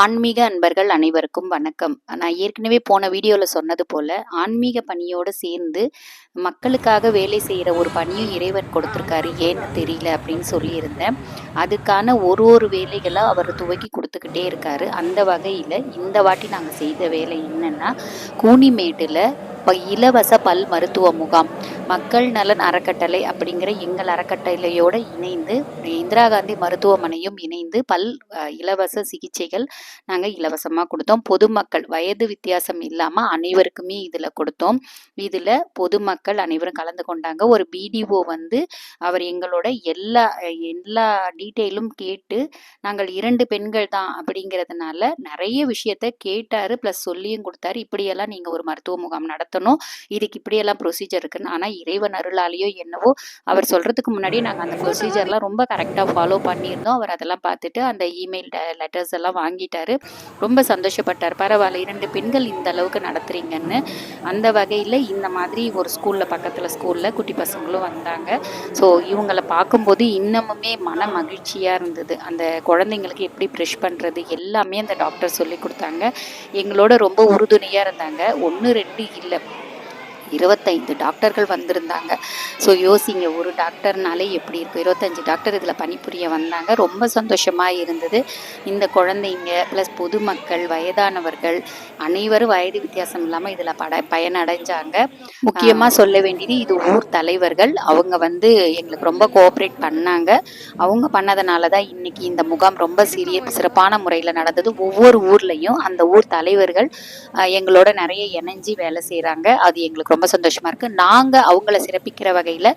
ஆன்மீக அன்பர்கள் அனைவருக்கும் வணக்கம். நான் ஏற்கனவே போன வீடியோவில் சொன்னது போல் ஆன்மீக பணியோடு சேர்ந்து மக்களுக்காக வேலை செய்கிற ஒரு பணியும் இறைவன் கொடுத்துருக்காரு. ஏன்னு தெரியல அப்படின்னு சொல்லியிருந்தேன். அதுக்கான ஒரு ஒரு வேலைகளாக அவர் துவக்கி கொடுத்துக்கிட்டே இருக்காரு. அந்த வகையில் இந்த வாட்டி நாங்கள் செய்த வேலை என்னென்னா கூனிமேட்டில் இலவச பல் மருத்துவ முகாம் மக்கள் நலன் அறக்கட்டளை அப்படிங்கிற எங்கள் அறக்கட்டளையோடு இணைந்து இந்திரா காந்தி மருத்துவமனையும் இணைந்து பல் இலவச சிகிச்சைகள் நாங்கள் இலவசமாக கொடுத்தோம். பொதுமக்கள் வயது வித்தியாசம் இல்லாமல் அனைவருக்குமே இதில் கொடுத்தோம். இதில் பொதுமக்கள் அனைவரும் கலந்து கொண்டாங்க. ஒரு பிடிஓ வந்து அவர் எங்களோட எல்லா எல்லா டீட்டெயிலும் கேட்டு நாங்கள் இரண்டு பெண்கள் தான் அப்படிங்கிறதுனால நிறைய விஷயத்த கேட்டார் ப்ளஸ் சொல்லியும் கொடுத்தாரு. இப்படியெல்லாம் நீங்கள் ஒரு மருத்துவ முகாம் நடத்த நடத்தணும் இதுக்கு இப்படியெல்லாம் ப்ரொசீஜர் இருக்குன்னு. ஆனால் இறைவன் அருளாலேயோ என்னவோ அவர் சொல்கிறதுக்கு முன்னாடி நாங்கள் அந்த ப்ரொசீஜர்லாம் ரொம்ப கரெக்டாக ஃபாலோ பண்ணியிருந்தோம். அவர் அதெல்லாம் பார்த்துட்டு அந்த இமெயில் லெட்டர்ஸ் எல்லாம் வாங்கிட்டாரு. ரொம்ப சந்தோஷப்பட்டார். பரவாயில்ல இரண்டு பெண்கள் இந்த அளவுக்கு நடத்துறீங்கன்னு. அந்த வகையில் இந்த மாதிரி ஒரு ஸ்கூலில் பக்கத்தில் ஸ்கூலில் குட்டி பசங்களும் வந்தாங்க. ஸோ இவங்களை பார்க்கும்போது இன்னமுமே மன மகிழ்ச்சியாக இருந்தது. அந்த குழந்தைங்களுக்கு எப்படி ப்ரெஷ் பண்ணுறது எல்லாமே அந்த டாக்டர் சொல்லி கொடுத்தாங்க. எங்களோட ரொம்ப உறுதுணையாக இருந்தாங்க. ஒன்று ரெண்டு இல்லை. இருபத்தைந்து டாக்டர்கள் வந்திருந்தாங்க. ஸோ யோசிங்க ஒரு டாக்டர்னாலே எப்படி இருக்கும்? இருபத்தஞ்சி டாக்டர் இதில் பணிபுரிய வந்தாங்க. ரொம்ப சந்தோஷமாக இருந்தது. இந்த குழந்தைங்க ப்ளஸ் பொதுமக்கள் வயதானவர்கள் அனைவரும் வயது வித்தியாசம் இல்லாமல் இதில் பட பயனடைஞ்சாங்க. முக்கியமாக சொல்ல வேண்டியது இது ஊர் தலைவர்கள். அவங்க வந்து எங்களுக்கு ரொம்ப கோஆப்ரேட் பண்ணாங்க. அவங்க பண்ணதுனால தான் இன்னைக்கு இந்த முகாம் ரொம்ப சிறிய சிறப்பான முறையில் நடந்தது. ஒவ்வொரு ஊர்லேயும் அந்த ஊர் தலைவர்கள் எங்களோட நிறைய இணைஞ்சி வேலை செய்கிறாங்க அது எங்களுக்கு ரொம்ப சந்தோஷமாக இருக்குது நாங்கள் அவங்கள சிறப்பிக்கிற வகையில்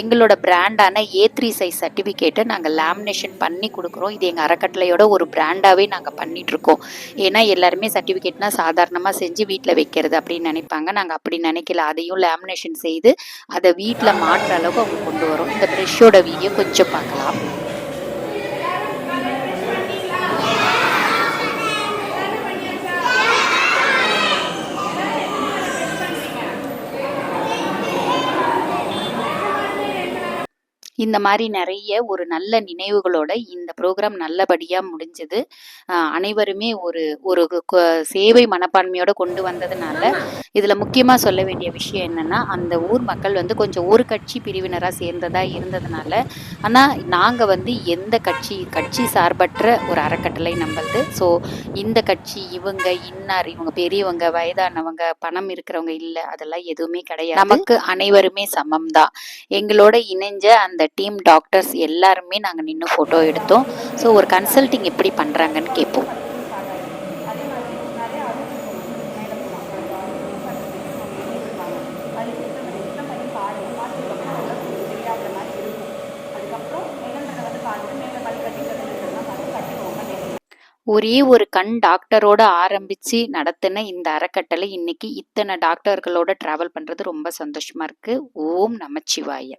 எங்களோட பிராண்டான ஏ த்ரீ சைஸ் சர்டிஃபிகேட்டை நாங்கள் லேமினேஷன் பண்ணி கொடுக்குறோம். இது எங்கள் அறக்கட்டளையோட ஒரு பிராண்டாகவே நாங்கள் பண்ணிகிட்ருக்கோம் ஏன்னா எல்லாருமே சர்டிஃபிகேட்னால் சாதாரணமாக செஞ்சு வீட்டில் வைக்கிறது அப்படின்னு நினைப்பாங்க. நாங்கள் அப்படி நினைக்கல. அதையும் லேமினேஷன் செய்து அதை வீட்டில் மாற்ற அளவுக்கு அவங்க கொண்டு வரோம். இந்த ப்ரெஷ்ஷோட வீடியோ கொஞ்சம் பார்க்கலாம். இந்த மாதிரி நிறைய ஒரு நல்ல நினைவுகளோட இந்த ப்ரோக்ராம் நல்லபடியாக முடிஞ்சது. அனைவருமே ஒரு ஒரு சேவை மனப்பான்மையோட கொண்டு வந்ததுனால இதில் முக்கியமாக சொல்ல வேண்டிய விஷயம் என்னென்னா அந்த ஊர் மக்கள் வந்து கொஞ்சம் ஒரு கட்சி பிரிவினராக சேர்ந்ததாக இருந்ததுனால ஆனால் நாங்கள் வந்து எந்த கட்சி கட்சி சார்பற்ற ஒரு அறக்கட்டளை நம்மளது ஸோ இந்த கட்சி இவங்க இன்னார் இவங்க பெரியவங்க வயதானவங்க பணம் இருக்கிறவங்க இல்லை அதெல்லாம் எதுவுமே கிடையாது. நமக்கு அனைவருமே சமம் தான் எங்களோட இணைஞ்ச அந்த டீம் டாக்டர்ஸ் எல்லாருமே நாங்கள் நின்று ஃபோட்டோ எடுத்தோம். ஸோ ஒரு கன்சல்டிங் எப்படி பண்ணுறாங்கன்னு கேட்போம். ஒரே ஒரு கண் டாக்டரோட ஆரம்பித்து நடத்தின இந்த அறக்கட்டளை இன்னைக்கு இத்தனை டாக்டர்களோட ட்ராவல் பண்ணுறது ரொம்ப சந்தோஷமாக இருக்குது ஓம் நமச்சிவாய